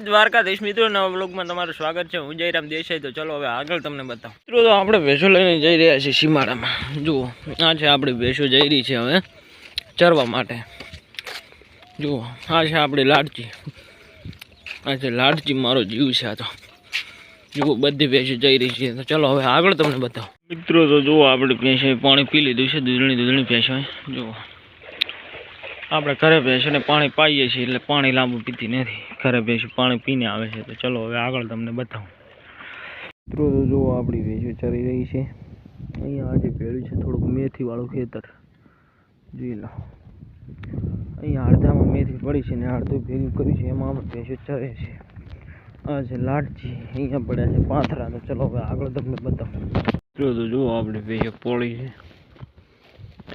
દ્વારકાધીશ મિત્રો, નવા બ્લોગમાં તમારું સ્વાગત છે. હું જયરામ દેસાઈ. તો ચલો હવે આગળ તમને બતાવું. મિત્રો, તો આપણે ભેંસો લઈને જઈ રહ્યા છીએ સીમાડામાં જુઓ, આ છે આપણી ભેંસો જઈ રહી છે હવે ચરવા માટે. જુઓ, આ છે આપણી લાડચી. આ છે લાડચી, મારો જીવ છે આ તો. જુઓ, બધી ભેંસો જઈ રહી છે. તો ચલો હવે આગળ તમને બતાવું. મિત્રો, તો જુઓ, આપણે ભેંસો પાણી પી લીધું છે, દૂધણી દૂધણી ભેંસો જુઓ. આપણે ઘરે ભેંસોને પાણી પાઈએ છીએ એટલે પાણી લાંબુ પીતી નથી. ઘરે ભેંસો પાણી પીને આવે છે. તો ચલો હવે આગળ તમને બતાવું. મિત્રો જુઓ આપણી ભેંસો ચરી રહી છે. અહીંયા આજે ભેળ્યું છે થોડુંક મેથીવાળું ખેતર. જોઈ લો. અહીંયા અડધામાં મેથી પડી છે ને અડધું ભેગું કર્યું છે. એમાં આપણે ભેંસો ચરે છે. આ છે લાડજી. અહીંયા પડ્યા છે પાથરા. તો ચલો હવે આગળ તમને બતાવું. મિત્રો જુઓ આપણી ભેંસો પોળી છે.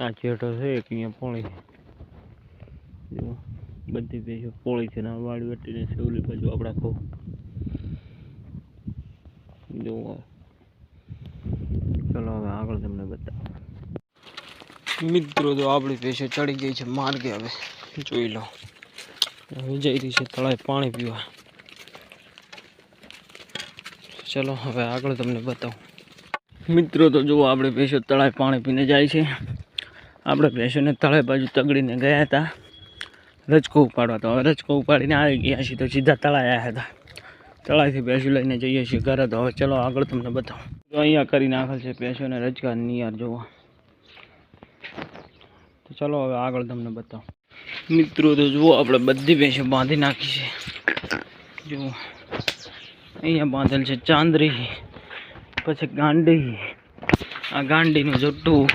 આ ચેટો છે એક અહીંયા પોળી છે. જો બધી ભેંસો પોળી છે ને વાળી વટીને છે ઓલી બાજુ આપણા ખો જો ચલો હવે આગળ તમને બતાવો. મિત્રો તો આપણી ભેંસો ચડી ગઈ છે માર્ગે હવે. જોઈ લો. હવે જઈ રહી છે તળાવે પાણી પીવા. ચલો હવે આગળ તમને બતાવું. મિત્રો, તો જુઓ આપણે ભેંસો તળાવે પાણી પીને જાય છે. આપણે ભેંસોને તળાવે બાજુ તગડીને ગયા હતા. રજકો ઉપાડવા તો. રજકો ઉપાડીને આવી ગયા છીએ તો સીધા તળાએ આવ્યા હતા. તળાઈથી ભેંસું લઈને જઈએ છીએ ઘરે તો. હવે ચલો આગળ તમને બતાવું. તો અહીંયા કરી નાખેલ છે ભેંસોને રજકા નિયાર જોવા. તો ચલો હવે આગળ તમને બતાવું. મિત્રો, તો જુઓ આપણે બધી ભેંસો બાંધી નાખી છે. જુઓ. અહીંયા બાંધેલ છે ચાંદરી, પછી ગાંડી. આ ગાંડીનું જટ્ટું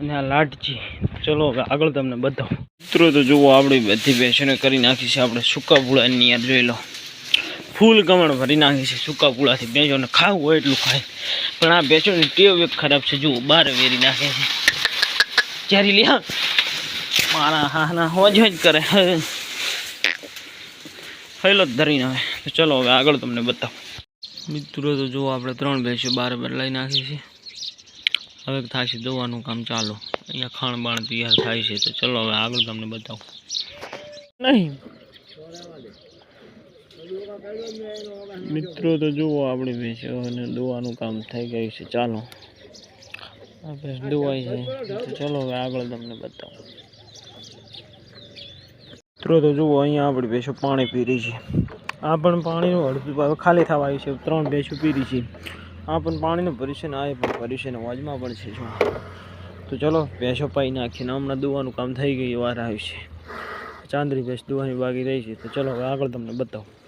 અને આ લાટજી ચલો હવે આગળ તમને બતાવું. મિત્રો, તો જુઓ આપણી બધી ભેંસોને કરી નાખી છે. આપણે સૂકા પૂળાની યાર જોઈ લો. ફૂલ ગમણ ભરી નાખી છે સૂકા પૂળાથી. ભેંસોને ખાવું હોય એટલું ખાય. પણ આ ભેંસોની ટેવ એક ખરાબ છે. જુઓ બહાર વેરી નાખે છે. ચારી લ્યા, મારા હા ના હોજ જ કરે. હૈલો ધરીને હવે. તો ચલો હવે આગળ તમને બતાવું. મિત્રો, તો જુઓ, આપણે ત્રણ ભેંસો બાર બદલાઈ નાખી છે. હવે થાય છે દવાનું કામ ચાલુ. અહીંયા ખાણ બાણ તૈયાર થાય છે તો ચલો હવે આગળ તમને બતાવું. નહીં. મિત્રો તો જુઓ આપણી ભેંસો અને દોવાનું કામ થઈ ગયું છે. ચાલો. આ ભેંસ દોવાઈ છે તો ચલો હવે આગળ તમને બતાવું. મિત્રો તો જુઓ અહીંયા આપણી ભેંસો પાણી પી રહી છે. આ પણ પાણીનું અડધું ખાલી થવા આવ્યું છે. ત્રણ ભેંસો પી રહી છે. આ પણ પાણીનું ભર્યું છે ને આ પણ ભર્યું છે ને વાજમાં પણ છે જો તો ચલો, ભેંસો પાઈ નાખીને હમણાં દુવાનું કામ થઈ ગયું, વાર આવ્યું છે. ચાંદરી ભેંસ દુવાની બાકી રહી છે. તો ચલો આગળ તમને બતાવું.